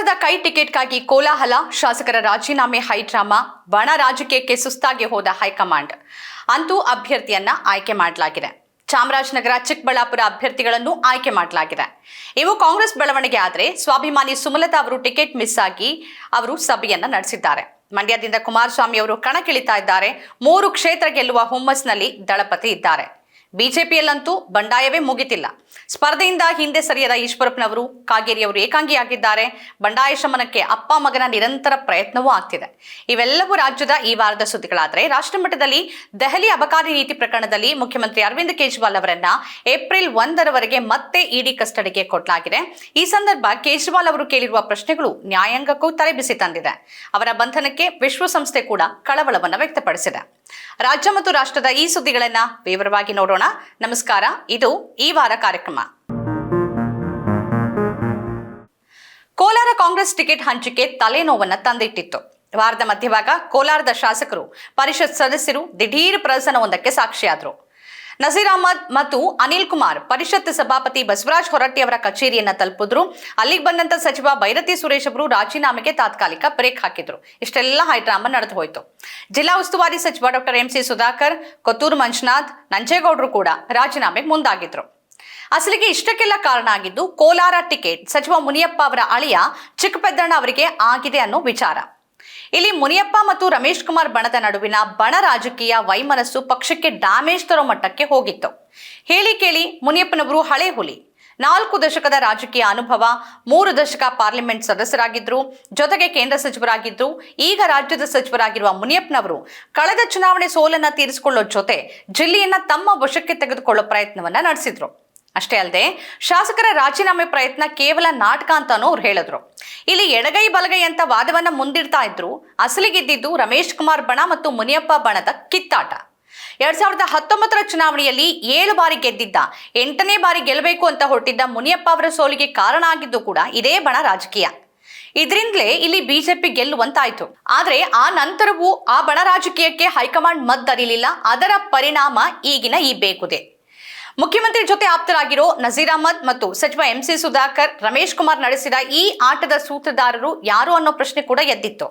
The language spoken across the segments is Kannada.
ಕೋಲಾರದ ಕೈ ಟಿಕೆಟ್ಗಾಗಿ ಕೋಲಾಹಲ, ಶಾಸಕರ ರಾಜೀನಾಮೆ, ಹೈಡ್ರಾಮಾ, ಬಣ ರಾಜಕೀಯಕ್ಕೆ ಸುಸ್ತಾಗಿ ಹೋದ ಹೈಕಮಾಂಡ್. ಅಂತೂ ಅಭ್ಯರ್ಥಿಯನ್ನ ಆಯ್ಕೆ ಮಾಡಲಾಗಿದೆ. ಚಾಮರಾಜನಗರ, ಚಿಕ್ಕಬಳ್ಳಾಪುರ ಅಭ್ಯರ್ಥಿಗಳನ್ನು ಆಯ್ಕೆ ಮಾಡಲಾಗಿದೆ. ಇವು ಕಾಂಗ್ರೆಸ್ ಬೆಳವಣಿಗೆ ಆದರೆ ಸ್ವಾಭಿಮಾನಿ ಸುಮಲತಾ ಅವರು ಟಿಕೆಟ್ ಮಿಸ್ ಆಗಿ ಅವರು ಸಭೆಯನ್ನ ನಡೆಸಿದ್ದಾರೆ. ಮಂಡ್ಯದಿಂದ ಕುಮಾರಸ್ವಾಮಿ ಅವರು ಕಣಕ್ಕಿಳಿತಾ ಇದ್ದಾರೆ. ಮೂರು ಕ್ಷೇತ್ರ ಗೆಲ್ಲುವ ಹುಮ್ಮಸ್ನಲ್ಲಿ ದಳಪತಿ ಇದ್ದಾರೆ. ಬಿಜೆಪಿಯಲ್ಲಂತೂ ಬಂಡಾಯವೇ ಮುಗಿತಿಲ್ಲ. ಸ್ಪರ್ಧೆಯಿಂದ ಹಿಂದೆ ಸರಿಯದ ಈಶ್ವರಪ್ಪನವರು, ಕಾಗೇರಿಯವರು ಏಕಾಂಗಿಯಾಗಿದ್ದಾರೆ. ಬಂಡಾಯ ಶಮನಕ್ಕೆ ಅಪ್ಪ ಮಗನ ನಿರಂತರ ಪ್ರಯತ್ನವೂ ಆಗ್ತಿದೆ. ಇವೆಲ್ಲವೂ ರಾಜ್ಯದ ಈ ವಾರದ ಸುದ್ದಿಗಳಾದರೆ, ರಾಷ್ಟ್ರಮಟ್ಟದಲ್ಲಿ ದೆಹಲಿ ಅಬಕಾರಿ ನೀತಿ ಪ್ರಕರಣದಲ್ಲಿ ಮುಖ್ಯಮಂತ್ರಿ ಅರವಿಂದ್ ಕೇಜ್ರಿವಾಲ್ ಅವರನ್ನ ಏಪ್ರಿಲ್ ಒಂದರವರೆಗೆ ಮತ್ತೆ ಇಡಿ ಕಸ್ಟಡಿಗೆ ಕೊಡಲಾಗಿದೆ. ಈ ಸಂದರ್ಭ ಕೇಜ್ರಿವಾಲ್ ಅವರು ಕೇಳಿರುವ ಪ್ರಶ್ನೆಗಳು ನ್ಯಾಯಾಂಗಕ್ಕೂ ತಲೆಬಿಸಿ ತಂದಿದೆ. ಅವರ ಬಂಧನಕ್ಕೆ ವಿಶ್ವಸಂಸ್ಥೆ ಕೂಡ ಕಳವಳವನ್ನು ವ್ಯಕ್ತಪಡಿಸಿದೆ. ರಾಜ್ಯ ಮತ್ತು ರಾಷ್ಟ್ರದ ಈ ಸುದ್ದಿಗಳನ್ನ ವಿವರವಾಗಿ ನೋಡೋಣ. ನಮಸ್ಕಾರ, ಇದು ಈ ವಾರ ಕಾರ್ಯಕ್ರಮ. ಕೋಲಾರ ಕಾಂಗ್ರೆಸ್ ಟಿಕೆಟ್ ಹಂಚಿಕೆ ತಲೆನೋವನ್ನ ತಂದಿಟ್ಟಿತ್ತು. ವಾರದ ಮಧ್ಯಭಾಗ ಕೋಲಾರದ ಶಾಸಕರು, ಪರಿಷತ್ ಸದಸ್ಯರು ದಿಢೀರ್ ಪ್ರದರ್ಶನವೊಂದಕ್ಕೆ ಸಾಕ್ಷಿಯಾದರು. ನಜೀರ್ ಅಹಮದ್ ಮತ್ತು ಅನಿಲ್ ಕುಮಾರ್ ಪರಿಷತ್ ಸಭಾಪತಿ ಬಸವರಾಜ್ ಹೊರಟ್ಟಿ ಅವರ ಕಚೇರಿಯನ್ನ ತಲುಪಿದ್ರು. ಅಲ್ಲಿಗೆ ಬಂದಂತ ಸಚಿವ ಭೈರತಿ ಸುರೇಶ್ ಅವರು ರಾಜೀನಾಮೆಗೆ ತಾತ್ಕಾಲಿಕ ಬ್ರೇಕ್ ಹಾಕಿದ್ರು. ಇಷ್ಟೆಲ್ಲ ಹೈಡ್ರಾಮ ನಡೆದು ಹೋಯಿತು. ಜಿಲ್ಲಾ ಉಸ್ತುವಾರಿ ಸಚಿವ doctor M C Sudhakar, Kothur Manjunath, ನಂಜೇಗೌಡರು ಕೂಡ ರಾಜೀನಾಮೆಗೆ ಮುಂದಾಗಿದ್ರು. ಅಸಲಿಗೆ ಇಷ್ಟಕ್ಕೆಲ್ಲ ಕಾರಣ ಆಗಿದ್ದು ಕೋಲಾರ ಟಿಕೆಟ್ ಸಚಿವ ಮುನಿಯಪ್ಪ ಅವರ ಅಳಿಯ ಚಿಕ್ಕಪೆದ್ದಣ್ಣ ಅವರಿಗೆ ಆಗಿದೆ ಅನ್ನೋ ವಿಚಾರ. ಇಲ್ಲಿ ಮುನಿಯಪ್ಪ ಮತ್ತು ರಮೇಶ್ ಕುಮಾರ್ ಬಣದ ನಡುವಿನ ಬಣ ರಾಜಕೀಯ ವೈಮನಸ್ಸು ಪಕ್ಷಕ್ಕೆ ಡ್ಯಾಮೇಜ್ ತರೋ ಮಟ್ಟಕ್ಕೆ ಹೋಗಿತ್ತು. ಹೇಳಿ ಕೇಳಿ ಮುನಿಯಪ್ಪನವರು ಹಳೆ ಹುಲಿ. ನಾಲ್ಕು ದಶಕದ ರಾಜಕೀಯ ಅನುಭವ, ಮೂರು ದಶಕ ಪಾರ್ಲಿಮೆಂಟ್ ಸದಸ್ಯರಾಗಿದ್ರು, ಜೊತೆಗೆ ಕೇಂದ್ರ ಸಚಿವರಾಗಿದ್ರು ಈಗ ರಾಜ್ಯದ ಸಚಿವರಾಗಿರುವ ಮುನಿಯಪ್ಪನವರು ಕಳೆದ ಚುನಾವಣೆ ಸೋಲನ್ನ ತೀರಿಸಿಕೊಳ್ಳೋ ಜೊತೆ ಜಿಲ್ಲೆಯನ್ನ ತಮ್ಮ ವಶಕ್ಕೆ ತೆಗೆದುಕೊಳ್ಳೋ ಪ್ರಯತ್ನವನ್ನ ನಡೆಸಿದ್ರು. ಅಷ್ಟೇ ಅಲ್ಲದೆ ಶಾಸಕರ ರಾಜೀನಾಮೆ ಪ್ರಯತ್ನ ಕೇವಲ ನಾಟಕ ಅಂತಾನೂ ಅವ್ರು ಹೇಳಿದ್ರು. ಇಲ್ಲಿ ಎಡಗೈ ಬಲಗೈ ಅಂತ ವಾದವನ್ನ ಮುಂದಿಡ್ತಾ ಇದ್ರು, ಅಸಲಿಗೆದ್ದಿದ್ದು ರಮೇಶ್ ಕುಮಾರ್ ಬಣ ಮತ್ತು ಮುನಿಯಪ್ಪ ಬಣದ ಕಿತ್ತಾಟ. ಎರಡ್ ಸಾವಿರದ ಹತ್ತೊಂಬತ್ತರ ಚುನಾವಣೆಯಲ್ಲಿ ಏಳು ಬಾರಿ ಗೆದ್ದಿದ್ದ, ಎಂಟನೇ ಬಾರಿ ಗೆಲ್ಲಬೇಕು ಅಂತ ಹೊರಟಿದ್ದ ಮುನಿಯಪ್ಪ ಅವರ ಸೋಲಿಗೆ ಕಾರಣ ಆಗಿದ್ದು ಕೂಡ ಇದೇ ಬಣ ರಾಜಕೀಯ. ಇದರಿಂದಲೇ ಇಲ್ಲಿ ಬಿಜೆಪಿ ಗೆಲ್ಲುವಂತಾಯ್ತು. ಆದ್ರೆ ಆ ನಂತರವೂ ಆ ಬಣ ರಾಜಕೀಯಕ್ಕೆ ಹೈಕಮಾಂಡ್ ಮದ್ದರಿಲಿಲ್ಲ, ಅದರ ಪರಿಣಾಮ ಈಗಿನ ಈ ಬೇಕುದೆ. ಮುಖ್ಯಮಂತ್ರಿ ಜೊತೆ ಆಪ್ತರಾಗಿರೋ ನಜೀರ್ ಅಹಮದ್ ಮತ್ತು ಸಚಿವ ಎಂ ಸಿ ಸುಧಾಕರ್, ರಮೇಶ್ ಕುಮಾರ್ ನಡೆಸಿದ ಈ ಆಟದ ಸೂತ್ರಧಾರರು ಯಾರು ಅನ್ನೋ ಪ್ರಶ್ನೆ ಕೂಡ ಎದ್ದಿತ್ತು.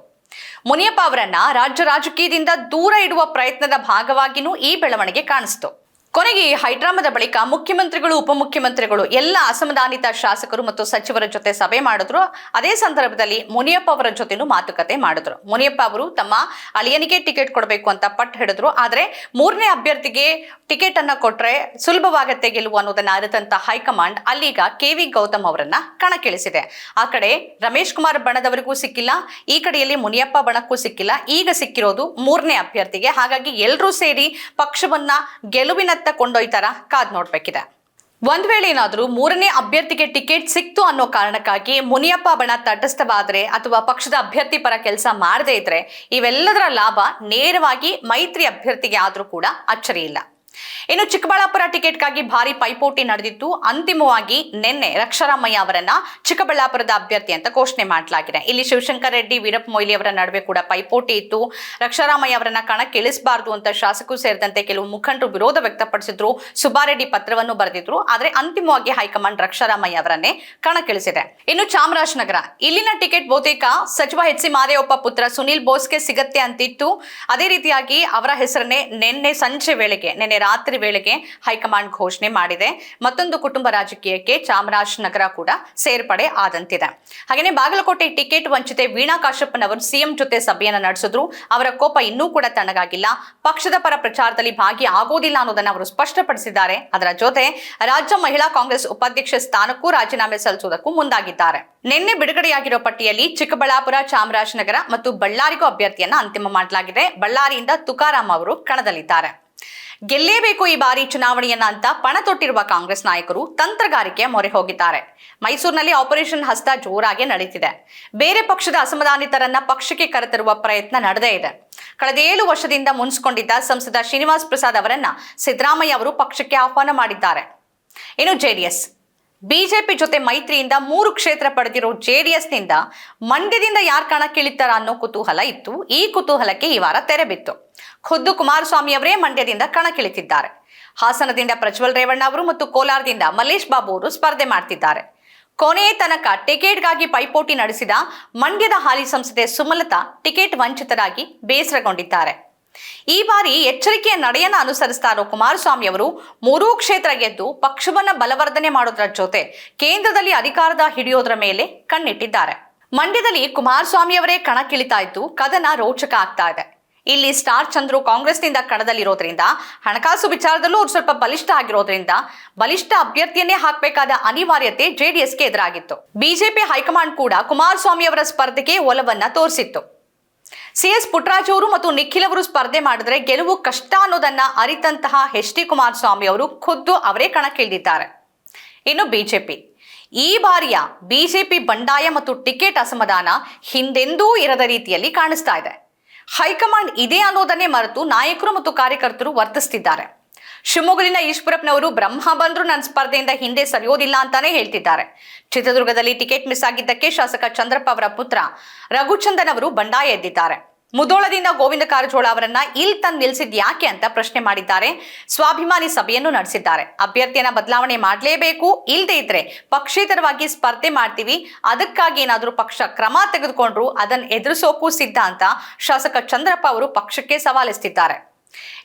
ಮುನಿಯಪ್ಪ ಅವರನ್ನ ರಾಜ್ಯ ರಾಜಕೀಯದಿಂದ ದೂರ ಇಡುವ ಪ್ರಯತ್ನದ ಭಾಗವಾಗಿನೂ ಈ ಬೆಳವಣಿಗೆ ಕಾಣಿಸ್ತು. ಕೊನೆಗೆ ಈ ಹೈಡ್ರಾಮದ ಬಳಿಕ ಮುಖ್ಯಮಂತ್ರಿಗಳು, ಉಪಮುಖ್ಯಮಂತ್ರಿಗಳು, ಎಲ್ಲ ಅಸಮಾಧಾನಿತ ಶಾಸಕರು ಮತ್ತು ಸಚಿವರ ಜೊತೆ ಸಭೆ ಮಾಡಿದ್ರು. ಅದೇ ಸಂದರ್ಭದಲ್ಲಿ ಮುನಿಯಪ್ಪ ಅವರ ಜೊತೆನೂ ಮಾತುಕತೆ ಮಾಡಿದ್ರು. ಮುನಿಯಪ್ಪ ಅವರು ತಮ್ಮ ಅಳಿಯನಿಗೆ ಟಿಕೆಟ್ ಕೊಡಬೇಕು ಅಂತ ಪಟ್ಟು ಹಿಡಿದ್ರು. ಆದರೆ ಮೂರನೇ ಅಭ್ಯರ್ಥಿಗೆ ಟಿಕೆಟ್ ಅನ್ನ ಕೊಟ್ಟರೆ ಸುಲಭವಾಗತ್ತೆ ಗೆಲುವು ಅನ್ನೋದನ್ನ ಅರಿತಂತ ಹೈಕಮಾಂಡ್ ಅಲ್ಲಿಗ ಕೆ ವಿ ಗೌತಮ್ ಅವರನ್ನ ಕಣಕ್ಕಿಳಿಸಿದೆ. ಆ ಕಡೆ ರಮೇಶ್ ಕುಮಾರ್ ಬಣದವರಿಗೂ ಸಿಕ್ಕಿಲ್ಲ. ಈ ಕಡೆಯಲ್ಲಿ ಮುನಿಯಪ್ಪ ಬಣಕ್ಕೂ ಸಿಕ್ಕಿಲ್ಲ. ಈಗ ಸಿಕ್ಕಿರೋದು ಮೂರನೇ ಅಭ್ಯರ್ಥಿಗೆ. ಹಾಗಾಗಿ ಎಲ್ಲರೂ ಸೇರಿ ಪಕ್ಷವನ್ನ ಗೆಲುವಿನತ್ತ ಕೊಂಡೊಯ್ತಾರ ಕಾದ್ ನೋಡ್ಬೇಕಿದೆ. ಒಂದ್ ವೇಳೆ ಏನಾದ್ರೂ ಮೂರನೇ ಅಭ್ಯರ್ಥಿಗೆ ಟಿಕೆಟ್ ಸಿಕ್ತು ಅನ್ನೋ ಕಾರಣಕ್ಕಾಗಿ ಮುನಿಯಪ್ಪ ಬಣ ತಟಸ್ಥವಾದ್ರೆ ಅಥವಾ ಪಕ್ಷದ ಅಭ್ಯರ್ಥಿ ಪರ ಕೆಲಸ ಮಾಡದೇ ಇದ್ರೆ ಇವೆಲ್ಲದರ ಲಾಭ ನೇರವಾಗಿ ಮೈತ್ರಿ ಅಭ್ಯರ್ಥಿಗೆ ಆದ್ರೂ ಕೂಡ ಅಚ್ಚರಿ ಇಲ್ಲ. ಇನ್ನು ಚಿಕ್ಕಬಳ್ಳಾಪುರ ಟಿಕೆಟ್ಗಾಗಿ ಭಾರಿ ಪೈಪೋಟಿ ನಡೆದಿತ್ತು ಅಂತಿಮವಾಗಿ ನಿನ್ನೆ ರಕ್ಷಾರಾಮಯ್ಯ ಅವರನ್ನ ಚಿಕ್ಕಬಳ್ಳಾಪುರದ ಅಭ್ಯರ್ಥಿ ಅಂತ ಘೋಷಣೆ ಮಾಡಲಾಗಿದೆ. ಇಲ್ಲಿ ಶಿವಶಂಕರ್ ರೆಡ್ಡಿ, ವೀರಪ್ಪ ಮೊಯ್ಲಿ ಅವರ ನಡುವೆ ಕೂಡ ಪೈಪೋಟಿ ಇತ್ತು. ರಕ್ಷಾರಾಮಯ್ಯ ಅವರನ್ನ ಕಣಕ್ಕೆ ಇಳಿಸಬಾರದು ಅಂತ ಶಾಸಕರು ಸೇರಿದಂತೆ ಕೆಲವು ಮುಖಂಡರು ವಿರೋಧ ವ್ಯಕ್ತಪಡಿಸಿದ್ರು. ಸುಬ್ಬಾರೆಡ್ಡಿ ಪತ್ರವನ್ನು ಬರೆದಿದ್ರು. ಆದರೆ ಅಂತಿಮವಾಗಿ ಹೈಕಮಾಂಡ್ ರಕ್ಷಾರಾಮಯ್ಯ ಅವರನ್ನೇ ಕಣಕ್ಕಿಳಿಸಿದೆ. ಇನ್ನು ಚಾಮರಾಜನಗರ, ಇಲ್ಲಿನ ಟಿಕೆಟ್ ಬಹುತೇಕ ಸಚಿವ ಎಚ್ ಸಿ ಮಾದೇವಪ್ಪ ಪುತ್ರ ಸುನಿಲ್ ಬೋಸ್ಗೆ ಸಿಗತ್ತೆ ಅಂತಿತ್ತು. ಅದೇ ರೀತಿಯಾಗಿ ಅವರ ಹೆಸರನ್ನೇ ನಿನ್ನೆ ಸಂಜೆ ವೇಳೆಗೆ, ನಿನ್ನೆ ರಾತ್ರಿ ವೇಳೆಗೆ ಹೈಕಮಾಂಡ್ ಘೋಷಣೆ ಮಾಡಿದೆ. ಮತ್ತೊಂದು ಕುಟುಂಬ ರಾಜಕೀಯಕ್ಕೆ ಚಾಮರಾಜನಗರ ಕೂಡ ಸೇರ್ಪಡೆ ಆದಂತಿದೆ. ಹಾಗೆಯೇ ಬಾಗಲಕೋಟೆ ಟಿಕೆಟ್ ವಂಚಿತೆ ವೀಣಾ ಕಾಶಪ್ಪನವರು ಸಿಎಂ ಜೊತೆ ಸಭೆಯನ್ನು ನಡೆಸಿದ್ರು. ಅವರ ಕೋಪ ಇನ್ನೂ ಕೂಡ ತಣ್ಣಗಾಗಿಲ್ಲ. ಪಕ್ಷದ ಪರ ಪ್ರಚಾರದಲ್ಲಿ ಭಾಗಿ ಆಗೋದಿಲ್ಲ ಅನ್ನೋದನ್ನ ಅವರು ಸ್ಪಷ್ಟಪಡಿಸಿದ್ದಾರೆ. ಅದರ ಜೊತೆ ರಾಜ್ಯ ಮಹಿಳಾ ಕಾಂಗ್ರೆಸ್ ಉಪಾಧ್ಯಕ್ಷ ಸ್ಥಾನಕ್ಕೂ ರಾಜೀನಾಮೆ ಸಲ್ಲಿಸುವುದಕ್ಕೂ ಮುಂದಾಗಿದ್ದಾರೆ. ನಿನ್ನೆ ಬಿಡುಗಡೆಯಾಗಿರೋ ಪಟ್ಟಿಯಲ್ಲಿ ಚಿಕ್ಕಬಳ್ಳಾಪುರ, ಚಾಮರಾಜನಗರ ಮತ್ತು ಬಳ್ಳಾರಿಗೂ ಅಭ್ಯರ್ಥಿಯನ್ನ ಅಂತಿಮ ಮಾಡಲಾಗಿದೆ. ಬಳ್ಳಾರಿಯಿಂದ ತುಕಾರಾಂ ಅವರು ಕಣದಲ್ಲಿದ್ದಾರೆ. ಗೆಲ್ಲೇಬೇಕು ಈ ಬಾರಿ ಚುನಾವಣೆಯನ್ನ ಅಂತ ಪಣ ತೊಟ್ಟಿರುವ ಕಾಂಗ್ರೆಸ್ ನಾಯಕರು ತಂತ್ರಗಾರಿಕೆ ಮೊರೆ ಹೋಗಿದ್ದಾರೆ. ಮೈಸೂರಿನಲ್ಲಿ ಆಪರೇಷನ್ ಹಸ್ತ ಜೋರಾಗಿ ನಡೀತಿದೆ. ಬೇರೆ ಪಕ್ಷದ ಅಸಮಾಧಾನಿತರನ್ನ ಪಕ್ಷಕ್ಕೆ ಕರೆತರುವ ಪ್ರಯತ್ನ ನಡೆದೇ ಇದೆ. ಕಳೆದ ಏಳು ವರ್ಷದಿಂದ ಮುನ್ಸ್ಕೊಂಡಿದ್ದ ಸಂಸದ ಶ್ರೀನಿವಾಸ್ ಪ್ರಸಾದ್ ಅವರನ್ನ ಸಿದ್ದರಾಮಯ್ಯ ಅವರು ಪಕ್ಷಕ್ಕೆ ಆಹ್ವಾನ ಮಾಡಿದ್ದಾರೆ. ಇನ್ನು ಜೆಡಿಎಸ್ ಬಿಜೆಪಿ ಜೊತೆ ಮೈತ್ರಿಯಿಂದ ಮೂರು ಕ್ಷೇತ್ರ ಪಡೆದಿರೋ ಜೆಡಿಎಸ್ನಿಂದ ಮಂಡ್ಯದಿಂದ ಯಾರು ಕಣಕ್ಕಿಳಿತಾರ ಅನ್ನೋ ಕುತೂಹಲ ಇತ್ತು. ಈ ಕುತೂಹಲಕ್ಕೆ ಈ ವಾರ ತೆರೆ ಬಿತ್ತು. ಖುದ್ದು ಕುಮಾರಸ್ವಾಮಿ ಅವರೇ ಮಂಡ್ಯದಿಂದ ಕಣಕ್ಕಿಳಿತಿದ್ದಾರೆ. ಹಾಸನದಿಂದ ಪ್ರಜ್ವಲ್ ರೇವಣ್ಣ ಅವರು ಮತ್ತು ಕೋಲಾರದಿಂದ ಮಲ್ಲೇಶ್ ಬಾಬು ಅವರು ಸ್ಪರ್ಧೆ ಮಾಡ್ತಿದ್ದಾರೆ. ಕೊನೆಯ ತನಕ ಟಿಕೆಟ್ಗಾಗಿ ಪೈಪೋಟಿ ನಡೆಸಿದ ಮಂಡ್ಯದ ಹಾಲಿ ಸಂಸದೆ ಸುಮಲತಾ ಟಿಕೆಟ್ ವಂಚಿತರಾಗಿ ಬೇಸರಗೊಂಡಿದ್ದಾರೆ. ಈ ಬಾರಿ ಎಚ್ಚರಿಕೆಯ ನಡೆಯನ್ನ ಅನುಸರಿಸ್ತಾ ಇರೋ ಕುಮಾರಸ್ವಾಮಿ ಅವರು ಮೂರೂ ಕ್ಷೇತ್ರ ಗೆದ್ದು ಪಕ್ಷವನ್ನ ಬಲವರ್ಧನೆ ಮಾಡೋದ್ರ ಜೊತೆ ಕೇಂದ್ರದಲ್ಲಿ ಅಧಿಕಾರದ ಹಿಡಿಯೋದ್ರ ಮೇಲೆ ಕಣ್ಣಿಟ್ಟಿದ್ದಾರೆ. ಮಂಡ್ಯದಲ್ಲಿ ಕುಮಾರಸ್ವಾಮಿ ಅವರೇ ಕಣಕ್ಕಿಳಿತಾ ಇದ್ದು ಕದನ ರೋಚಕ ಆಗ್ತಾ ಇದೆ. ಇಲ್ಲಿ ಸ್ಟಾರ್ ಚಂದ್ರು ಕಾಂಗ್ರೆಸ್ನಿಂದ ಕಣದಲ್ಲಿರೋದ್ರಿಂದ, ಹಣಕಾಸು ವಿಚಾರದಲ್ಲೂ ಅವ್ರು ಸ್ವಲ್ಪ ಬಲಿಷ್ಠ ಆಗಿರೋದ್ರಿಂದ ಬಲಿಷ್ಠ ಅಭ್ಯರ್ಥಿಯನ್ನೇ ಹಾಕಬೇಕಾದ ಅನಿವಾರ್ಯತೆ ಜೆಡಿಎಸ್ಗೆ ಎದುರಾಗಿತ್ತು. ಬಿಜೆಪಿ ಹೈಕಮಾಂಡ್ ಕೂಡ ಕುಮಾರಸ್ವಾಮಿ ಅವರ ಸ್ಪರ್ಧೆಗೆ ಒಲವನ್ನ ತೋರಿಸಿತ್ತು. ಸಿಎಸ್ ಪುಟ್ಟರಾಜ್ ಅವರು ಮತ್ತು ನಿಖಿಲ್ ಅವರು ಸ್ಪರ್ಧೆ ಮಾಡಿದ್ರೆ ಗೆಲುವು ಕಷ್ಟ ಅನ್ನೋದನ್ನ ಅರಿತಂತಹ ಎಚ್ ಡಿ ಕುಮಾರಸ್ವಾಮಿ ಅವರು ಖುದ್ದು ಅವರೇ ಕಣಕ್ಕಿಳಿದಿದ್ದಾರೆ. ಇನ್ನು ಬಿಜೆಪಿ. ಈ ಬಾರಿಯ ಬಿಜೆಪಿ ಬಂಡಾಯ ಮತ್ತು ಟಿಕೆಟ್ ಅಸಮಾಧಾನ ಹಿಂದೆಂದೂ ಇರದ ರೀತಿಯಲ್ಲಿ ಕಾಣಿಸ್ತಾ ಇದೆ. ಹೈಕಮಾಂಡ್ ಇದೆ ಅನ್ನೋದನ್ನೇ ಮರೆತು ನಾಯಕರು ಮತ್ತು ಕಾರ್ಯಕರ್ತರು ವರ್ತಿಸ್ತಿದ್ದಾರೆ. ಶಿವಮೊಗ್ಗಲಿನ ಈಶ್ವರಪ್ಪನವರು, ಬ್ರಹ್ಮ ಬಂದ್ರು ನನ್ನ ಸ್ಪರ್ಧೆಯಿಂದ ಹಿಂದೆ ಸರಿಯೋದಿಲ್ಲ ಅಂತಾನೆ ಹೇಳ್ತಿದ್ದಾರೆ. ಚಿತ್ರದುರ್ಗದಲ್ಲಿ ಟಿಕೆಟ್ ಮಿಸ್ ಆಗಿದ್ದಕ್ಕೆ ಶಾಸಕ ಚಂದ್ರಪ್ಪ ಅವರ ಪುತ್ರ ರಘುಚಂದನ್ ಅವರು ಬಂಡಾಯ ಎದ್ದಿದ್ದಾರೆ. ಮುದೋಳದಿಂದ ಗೋವಿಂದ ಕಾರಜೋಳ ಅವರನ್ನ ಇಲ್ಲಿ ತಂದು ನಿಲ್ಸಿದ್ ಯಾಕೆ ಅಂತ ಪ್ರಶ್ನೆ ಮಾಡಿದ್ದಾರೆ. ಸ್ವಾಭಿಮಾನಿ ಸಭೆಯನ್ನು ನಡೆಸಿದ್ದಾರೆ. ಅಭ್ಯರ್ಥಿಯನ್ನ ಬದಲಾವಣೆ ಮಾಡಲೇಬೇಕು ಇಲ್ಲದೆ ಇದ್ರೆ ಪಕ್ಷೇತರವಾಗಿ ಸ್ಪರ್ಧೆ ಮಾಡ್ತೀವಿ, ಅದಕ್ಕಾಗಿ ಏನಾದರೂ ಪಕ್ಷ ಕ್ರಮ ತೆಗೆದುಕೊಂಡ್ರು ಅದನ್ನು ಎದುರಿಸೋಕು ಸಿದ್ಧ ಅಂತ ಶಾಸಕ ಚಂದ್ರಪ್ಪ ಅವರು ಪಕ್ಷಕ್ಕೆ ಸವಾಲೆಸ್ತಿದ್ದಾರೆ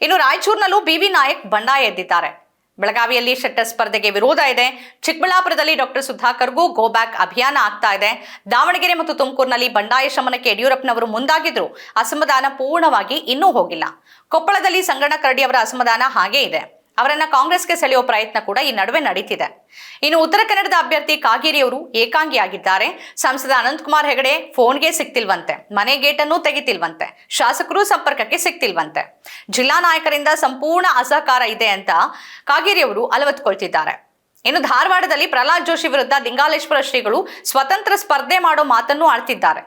ಇನ್ನು ರಾಯಚೂರಿನಲ್ಲೂ ಬಿವಿ ನಾಯಕ್ ಬಂಡಾಯ ಎದ್ದಿದ್ದಾರೆ. ಬೆಳಗಾವಿಯಲ್ಲಿ ಶೆಟ್ಟರ್ ಸ್ಪರ್ಧೆಗೆ ವಿರೋಧ ಇದೆ. ಚಿಕ್ಕಬಳ್ಳಾಪುರದಲ್ಲಿ ಡಾಕ್ಟರ್ ಸುಧಾಕರ್ಗೂ ಗೋ ಬ್ಯಾಕ್ ಅಭಿಯಾನ ಆಗ್ತಾ ಇದೆ. ದಾವಣಗೆರೆ ಮತ್ತು ತುಮಕೂರಿನಲ್ಲಿ ಬಂಡಾಯ ಶಮನಕ್ಕೆ ಯಡಿಯೂರಪ್ಪನವರು ಮುಂದಾಗಿದ್ರು. ಅಸಮಾಧಾನ ಪೂರ್ಣವಾಗಿ ಇನ್ನೂ ಹೋಗಿಲ್ಲ. ಕೊಪ್ಪಳದಲ್ಲಿ ಸಂಗಣ್ಣ ಕರಡಿ ಅವರ ಅಸಮಾಧಾನ ಹಾಗೇ ಇದೆ. ಅವರನ್ನ ಕಾಂಗ್ರೆಸ್ಗೆ ಸೆಳೆಯುವ ಪ್ರಯತ್ನ ಕೂಡ ಈ ನಡುವೆ ನಡೀತಿದೆ. ಇನ್ನು ಉತ್ತರ ಕನ್ನಡದ ಅಭ್ಯರ್ಥಿ ಕಾಗೇರಿ ಕಾಗೇರಿಯವರು ಏಕಾಂಗಿಯಾಗಿದ್ದಾರೆ. ಸಂಸದ ಅನಂತಕುಮಾರ್ ಹೆಗಡೆ ಫೋನ್ಗೆ ಸಿಗ್ತಿಲ್ವಂತೆ ಮನೆ ಗೇಟನ್ನು ತೆಗಿತಿಲ್ವಂತೆ, ಶಾಸಕರು ಸಂಪರ್ಕಕ್ಕೆ ಸಿಗ್ತಿಲ್ವಂತೆ ಜಿಲ್ಲಾ ನಾಯಕರಿಂದ ಸಂಪೂರ್ಣ ಅಸಹಕಾರ ಇದೆ ಅಂತ ಕಾಗೇರಿ ಅವರು ಅಲವತ್ಕೊಳ್ತಿದ್ದಾರೆ ಇನ್ನು ಧಾರವಾಡದಲ್ಲಿ ಪ್ರಹ್ಲಾದ್ ಜೋಶಿ ವಿರುದ್ಧ ಲಿಂಗಾಲೇಶ್ವರ ಶ್ರೀಗಳು ಸ್ವತಂತ್ರ ಸ್ಪರ್ಧೆ ಮಾಡೋ ಮಾತನ್ನು ಆಡ್ತಿದ್ದಾರೆ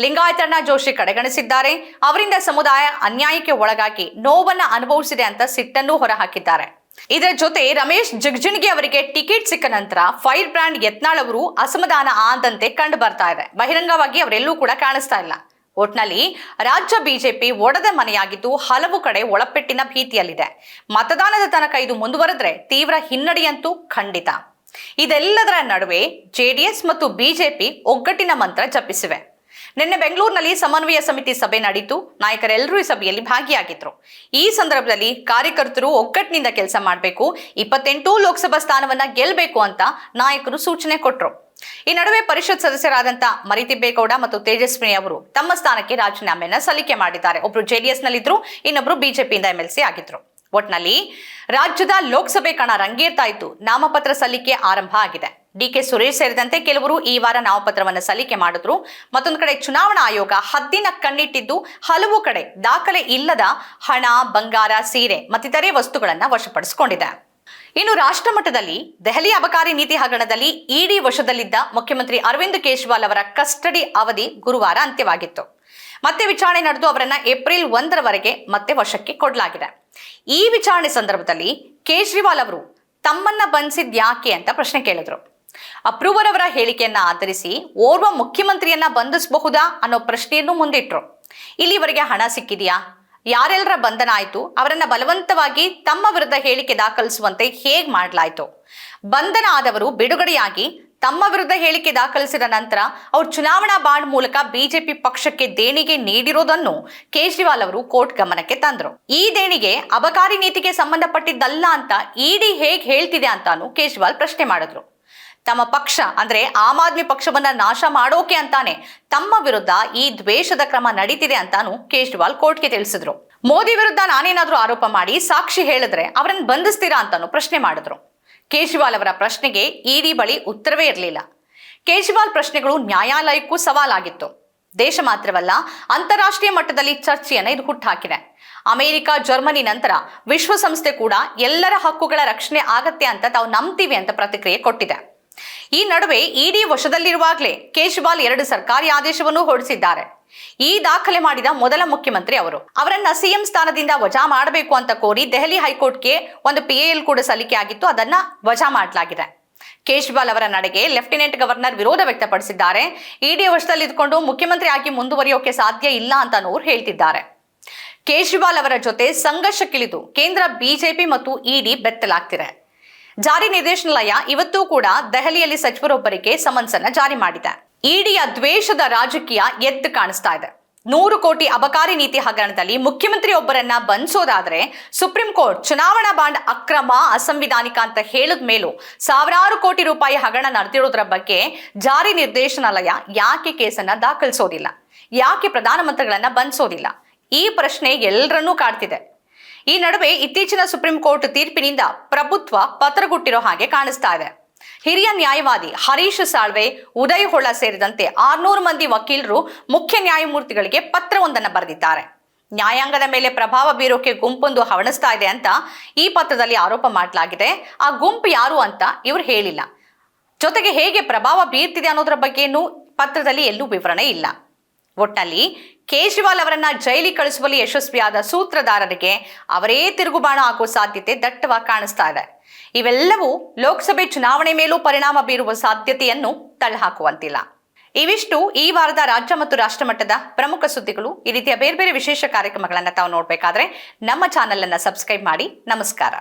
ಲಿಂಗಾಯತಣ್ಣ ಜೋಶಿ ಕಡೆಗಣಿಸಿದ್ದಾರೆ. ಅವರಿಂದ ಸಮುದಾಯ ಅನ್ಯಾಯಕ್ಕೆ ಒಳಗಾಗಿ ನೋವನ್ನ ಅನುಭವಿಸಿದೆ ಅಂತ ಸಿಟ್ಟನ್ನು ಹೊರಹಾಕಿದ್ದಾರೆ. ಇದರ ಜೊತೆ ರಮೇಶ್ ಜಗ್ಜಿಣಿಗೆ ಅವರಿಗೆ ಟಿಕೆಟ್ ಸಿಕ್ಕ ನಂತರ ಫೈರ್ ಬ್ರ್ಯಾಂಡ್ ಯತ್ನಾಳ್ ಅವರು ಅಸಮಾಧಾನ ಆದಂತೆ ಕಂಡು ಬರ್ತಾ ಇದೆ. ಬಹಿರಂಗವಾಗಿ ಅವರೆಲ್ಲೂ ಕೂಡ ಕಾಣಿಸ್ತಾ ಇಲ್ಲ. ಒಟ್ನಲ್ಲಿ ರಾಜ್ಯ ಬಿಜೆಪಿ ಒಡೆದ ಮನೆಯಾಗಿದ್ದು ಹಲವು ಕಡೆ ಒಳಪೆಟ್ಟಿನ ಭೀತಿಯಲ್ಲಿದೆ. ಮತದಾನದ ತನಕ ಇದು ಮುಂದುವರೆದ್ರೆ ತೀವ್ರ ಹಿನ್ನಡೆಯಂತೂ ಖಂಡಿತ. ಇದೆಲ್ಲದರ ನಡುವೆ ಜೆಡಿಎಸ್ ಮತ್ತು ಬಿಜೆಪಿ ಒಗ್ಗಟ್ಟಿನ ಮಂತ್ರ ಜಪಿಸಿವೆ. ನಿನ್ನೆ ಬೆಂಗಳೂರಿನಲ್ಲಿ ಸಮನ್ವಯ ಸಮಿತಿ ಸಭೆ ನಡೆಯಿತು. ನಾಯಕರೆಲ್ಲರೂ ಈ ಸಭೆಯಲ್ಲಿ ಭಾಗಿಯಾಗಿದ್ರು. ಈ ಸಂದರ್ಭದಲ್ಲಿ ಕಾರ್ಯಕರ್ತರು ಒಗ್ಗಟ್ಟಿನಿಂದ ಕೆಲಸ ಮಾಡಬೇಕು, ಇಪ್ಪತ್ತೆಂಟು ಲೋಕಸಭಾ ಸ್ಥಾನವನ್ನ ಗೆಲ್ಲಬೇಕು ಅಂತ ನಾಯಕರು ಸೂಚನೆ ಕೊಟ್ಟರು ಈ ನಡುವೆ ಪರಿಷತ್ ಸದಸ್ಯರಾದಂತ ಮರಿತಿಬ್ಬೇಗೌಡ ಮತ್ತು ತೇಜಸ್ವಿನಿ ಅವರು ತಮ್ಮ ಸ್ಥಾನಕ್ಕೆ ರಾಜೀನಾಮೆಯನ್ನ ಸಲ್ಲಿಕೆ ಮಾಡಿದ್ದಾರೆ. ಒಬ್ರು ಜೆಡಿಎಸ್ ನಲ್ಲಿದ್ರು ಇನ್ನೊಬ್ರು ಬಿಜೆಪಿಯಿಂದ ಎಂಎಲ್ಸಿ ಆಗಿದ್ರು. ಒಟ್ನಲ್ಲಿ ರಾಜ್ಯದ ಲೋಕಸಭೆ ಕಣ ರಂಗೇರ್ತಾ ಇದ್ದು ನಾಮಪತ್ರ ಸಲ್ಲಿಕೆ ಆರಂಭ ಆಗಿದೆ. ಡಿಕೆ ಸುರೇಶ್ ಸೇರಿದಂತೆ ಕೆಲವರು ಈ ವಾರ ನಾಮಪತ್ರವನ್ನು ಸಲ್ಲಿಕೆ ಮಾಡಿದ್ರು. ಮತ್ತೊಂದು ಕಡೆ ಚುನಾವಣಾ ಆಯೋಗ ಹದ್ದಿನ ಕಣ್ಣಿಟ್ಟಿದ್ದು ಹಲವು ಕಡೆ ದಾಖಲೆ ಇಲ್ಲದ ಹಣ, ಬಂಗಾರ, ಸೀರೆ ಮತ್ತಿತರೆ ವಸ್ತುಗಳನ್ನು ವಶಪಡಿಸಿಕೊಂಡಿದೆ. ಇನ್ನು ರಾಷ್ಟ್ರ ಮಟ್ಟದಲ್ಲಿ ದೆಹಲಿ ಅಬಕಾರಿ ನೀತಿ ಹಗರಣದಲ್ಲಿ ಇಡಿ ವಶದಲ್ಲಿದ್ದ ಮುಖ್ಯಮಂತ್ರಿ ಅರವಿಂದ್ ಕೇಜ್ರಿವಾಲ್ ಅವರ ಕಸ್ಟಡಿ ಅವಧಿ ಗುರುವಾರ ಅಂತ್ಯವಾಗಿತ್ತು. ಮತ್ತೆ ವಿಚಾರಣೆ ನಡೆದು ಅವರನ್ನ ಏಪ್ರಿಲ್ ಒಂದರವರೆಗೆ ಮತ್ತೆ ವಶಕ್ಕೆ ಕೊಡಲಾಗಿದೆ. ಈ ವಿಚಾರಣೆ ಸಂದರ್ಭದಲ್ಲಿ ಕೇಜ್ರಿವಾಲ್ ಅವರು ತಮ್ಮನ್ನ ಬಂಧಿಸಿದ್ ಯಾಕೆ ಅಂತ ಪ್ರಶ್ನೆ ಕೇಳಿದ್ರು. ಅಪ್ರೂವರ್ ಅವರ ಹೇಳಿಕೆಯನ್ನ ಆಧರಿಸಿ ಓರ್ವ ಮುಖ್ಯಮಂತ್ರಿಯನ್ನ ಬಂಧಿಸಬಹುದಾ ಅನ್ನೋ ಪ್ರಶ್ನೆಯನ್ನು ಮುಂದಿಟ್ರು. ಇಲ್ಲಿವರೆಗೆ ಹಣ ಸಿಕ್ಕಿದೆಯಾ? ಯಾರೆಲ್ಲರ ಬಂಧನ ಆಯ್ತು? ಅವರನ್ನ ಬಲವಂತವಾಗಿ ತಮ್ಮ ವಿರುದ್ಧ ಹೇಳಿಕೆ ದಾಖಲಿಸುವಂತೆ ಹೇಗ್ ಮಾಡಲಾಯಿತು? ಬಂಧನ ಆದವರು ಬಿಡುಗಡೆಯಾಗಿ ತಮ್ಮ ವಿರುದ್ಧ ಹೇಳಿಕೆ ದಾಖಲಿಸಿದ ನಂತರ ಅವರು ಚುನಾವಣಾ ಬಾಂಡ್ ಮೂಲಕ ಬಿಜೆಪಿ ಪಕ್ಷಕ್ಕೆ ದೇಣಿಗೆ ನೀಡಿರೋದನ್ನು ಕೇಜ್ರಿವಾಲ್ ಅವರು ಕೋರ್ಟ್ ಗಮನಕ್ಕೆ ತಂದ್ರು. ಈ ದೇಣಿಗೆ ಅಬಕಾರಿ ನೀತಿಗೆ ಸಂಬಂಧಪಟ್ಟಿದ್ದಲ್ಲ ಅಂತ ಇಡಿ ಹೇಗ್ ಹೇಳ್ತಿದೆ ಅಂತಾನು ಕೇಜ್ರಿವಾಲ್ ಪ್ರಶ್ನೆ ಮಾಡಿದ್ರು. ತಮ್ಮ ಪಕ್ಷ, ಅಂದ್ರೆ ಆಮ್ ಆದ್ಮಿ ಪಕ್ಷವನ್ನ ನಾಶ ಮಾಡೋಕೆ ಅಂತಾನೆ ತಮ್ಮ ವಿರುದ್ಧ ಈ ದ್ವೇಷದ ಕ್ರಮ ನಡೀತಿದೆ ಅಂತಾನು ಕೇಜ್ರಿವಾಲ್ ಕೋರ್ಟ್ಗೆ ತಿಳಿಸಿದ್ರು. ಮೋದಿ ವಿರುದ್ಧ ನಾನೇನಾದ್ರೂ ಆರೋಪ ಮಾಡಿ ಸಾಕ್ಷಿ ಹೇಳಿದ್ರೆ ಅವರನ್ನ ಬಂಧಿಸ್ತೀರಾ ಅಂತಾನು ಪ್ರಶ್ನೆ ಮಾಡಿದ್ರು. ಕೇಜ್ರಿವಾಲ್ ಅವರ ಪ್ರಶ್ನೆಗೆ ಇಡಿ ಬಳಿ ಉತ್ತರವೇ ಇರಲಿಲ್ಲ. ಕೇಜ್ರಿವಾಲ್ ಪ್ರಶ್ನೆಗಳು ನ್ಯಾಯಾಲಯಕ್ಕೂ ಸವಾಲಾಗಿತ್ತು. ದೇಶ ಮಾತ್ರವಲ್ಲ, ಅಂತಾರಾಷ್ಟ್ರೀಯ ಮಟ್ಟದಲ್ಲಿ ಚರ್ಚೆಯನ್ನು ಇದು ಹುಟ್ಟುಹಾಕಿದೆ ಅಮೆರಿಕ, ಜರ್ಮನಿ ನಂತರ ವಿಶ್ವಸಂಸ್ಥೆ ಕೂಡ ಎಲ್ಲರ ಹಕ್ಕುಗಳ ರಕ್ಷಣೆ ಆಗತ್ತೆ ಅಂತ ತಾವು ನಂಬ್ತೀವಿ ಅಂತ ಪ್ರತಿಕ್ರಿಯೆ ಕೊಟ್ಟಿದೆ. ಈ ನಡುವೆ ಇಡಿ ವಶದಲ್ಲಿರುವಾಗಲೇ ಕೇಜ್ರಿವಾಲ್ ಎರಡು ಸರ್ಕಾರಿ ಆದೇಶವನ್ನು ಹೊರಡಿಸಿದ್ದಾರೆ. ಈ ದಾಖಲೆ ಮಾಡಿದ ಮೊದಲ ಮುಖ್ಯಮಂತ್ರಿ ಅವರು. ಅವರನ್ನ ಸಿಎಂ ಸ್ಥಾನದಿಂದ ವಜಾ ಮಾಡಬೇಕು ಅಂತ ಕೋರಿ ದೆಹಲಿ ಹೈಕೋರ್ಟ್ಗೆ ಒಂದು ಪಿಎಎಲ್ ಕೂಡ ಸಲ್ಲಿಕೆ ಆಗಿತ್ತು. ಅದನ್ನ ವಜಾ ಮಾಡಲಾಗಿದೆ. ಕೇಜ್ರಿವಾಲ್ ಅವರ ನಡೆಗೆ ಲೆಫ್ಟಿನೆಂಟ್ ಗವರ್ನರ್ ವಿರೋಧ ವ್ಯಕ್ತಪಡಿಸಿದ್ದಾರೆ. ಇಡಿ ವಶದಲ್ಲಿ ಇದ್ಕೊಂಡು ಮುಖ್ಯಮಂತ್ರಿ ಆಗಿ ಮುಂದುವರಿಯೋಕೆ ಸಾಧ್ಯ ಇಲ್ಲ ಅಂತ ಅವ್ರು ಹೇಳ್ತಿದ್ದಾರೆ. ಕೇಜ್ರಿವಾಲ್ ಅವರ ಜೊತೆ ಸಂಘರ್ಷಕ್ಕಿಳಿದು ಕೇಂದ್ರ ಬಿಜೆಪಿ ಮತ್ತು ಇಡಿ ಬೆತ್ತಲಾಗ್ತಿದೆ. ಜಾರಿ ನಿರ್ದೇಶನಾಲಯ ಇವತ್ತೂ ಕೂಡ ದೆಹಲಿಯಲ್ಲಿ ಸಚಿವರೊಬ್ಬರಿಗೆ ಸಮನ್ಸ್ ಅನ್ನ ಜಾರಿ ಮಾಡಿದೆ. ಇಡಿಯ ದ್ವೇಷದ ರಾಜಕೀಯ ಎದ್ದು ಕಾಣಿಸ್ತಾ ಇದೆ. ನೂರು ಕೋಟಿ ಅಬಕಾರಿ ನೀತಿ ಹಗರಣದಲ್ಲಿ ಮುಖ್ಯಮಂತ್ರಿ ಒಬ್ಬರನ್ನ ಬಂಧಿಸೋದಾದ್ರೆ ಸುಪ್ರೀಂ ಕೋರ್ಟ್ ಚುನಾವಣಾ ಬಾಂಡ್ ಅಕ್ರಮ, ಅಸಂವಿಧಾನಿಕ ಅಂತ ಹೇಳಿದ ಮೇಲೂ ಸಾವಿರಾರು ಕೋಟಿ ರೂಪಾಯಿ ಹಗರಣ ನಡೆದಿರೋದ್ರ ಬಗ್ಗೆ ಜಾರಿ ನಿರ್ದೇಶನಾಲಯ ಯಾಕೆ ಕೇಸನ್ನ ದಾಖಲಿಸೋದಿಲ್ಲ? ಯಾಕೆ ಪ್ರಧಾನಮಂತ್ರಿಗಳನ್ನ ಬಂಧಿಸೋದಿಲ್ಲ? ಈ ಪ್ರಶ್ನೆ ಎಲ್ಲರನ್ನೂ ಕಾಡ್ತಿದೆ. ಈ ನಡುವೆ ಇತ್ತೀಚಿನ ಸುಪ್ರೀಂ ಕೋರ್ಟ್ ತೀರ್ಪಿನಿಂದ ಪ್ರಭುತ್ವ ಪತ್ರಗುಟ್ಟಿರೋ ಹಾಗೆ ಕಾಣಿಸ್ತಾ ಇದೆ. ಹಿರಿಯ ನ್ಯಾಯವಾದಿ ಹರೀಶ್ ಸಾಳ್ವೆ, ಉದಯ್ ಹೊಳ್ಳ ಸೇರಿದಂತೆ ಆರ್ನೂರು ಮಂದಿ ವಕೀಲರು ಮುಖ್ಯ ನ್ಯಾಯಮೂರ್ತಿಗಳಿಗೆ ಪತ್ರವೊಂದನ್ನು ಬರೆದಿದ್ದಾರೆ. ನ್ಯಾಯಾಂಗದ ಮೇಲೆ ಪ್ರಭಾವ ಬೀರೋಕೆ ಗುಂಪೊಂದು ಹವಣಿಸ್ತಾ ಇದೆ ಅಂತ ಈ ಪತ್ರದಲ್ಲಿ ಆರೋಪ ಮಾಡಲಾಗಿದೆ. ಆ ಗುಂಪು ಯಾರು ಅಂತ ಇವರು ಹೇಳಿಲ್ಲ. ಜೊತೆಗೆ ಹೇಗೆ ಪ್ರಭಾವ ಬೀರ್ತಿದೆ ಅನ್ನೋದ್ರ ಬಗ್ಗೆನೂ ಪತ್ರದಲ್ಲಿ ಎಲ್ಲೂ ವಿವರಣೆ ಇಲ್ಲ. ಒಟ್ನಲ್ಲಿ ಕೇಜ್ರಿವಾಲ್ ಅವರನ್ನ ಜೈಲಿ ಕಳಿಸುವಲ್ಲಿ ಯಶಸ್ವಿಯಾದ ಸೂತ್ರಧಾರರಿಗೆ ಅವರೇ ತಿರುಗುಬಾಣ ಹಾಕುವ ಸಾಧ್ಯತೆ ದಟ್ಟವಾಗಿ ಕಾಣಿಸ್ತಾ ಇದೆ. ಇವೆಲ್ಲವೂ ಲೋಕಸಭೆ ಚುನಾವಣೆ ಮೇಲೂ ಪರಿಣಾಮ ಬೀರುವ ಸಾಧ್ಯತೆಯನ್ನು ತಳ್ಳಹಾಕುವಂತಿಲ್ಲ. ಇವಿಷ್ಟು ಈ ವಾರದ ರಾಜ್ಯ ಮತ್ತು ರಾಷ್ಟ್ರ ಮಟ್ಟದ ಪ್ರಮುಖ ಸುದ್ದಿಗಳು. ಈ ರೀತಿಯ ಬೇರೆ ಬೇರೆ ವಿಶೇಷ ಕಾರ್ಯಕ್ರಮಗಳನ್ನು ತಾವು ನೋಡಬೇಕಾದ್ರೆ ನಮ್ಮ ಚಾನೆಲ್ ಅನ್ನ ಸಬ್ಸ್ಕ್ರೈಬ್ ಮಾಡಿ. ನಮಸ್ಕಾರ.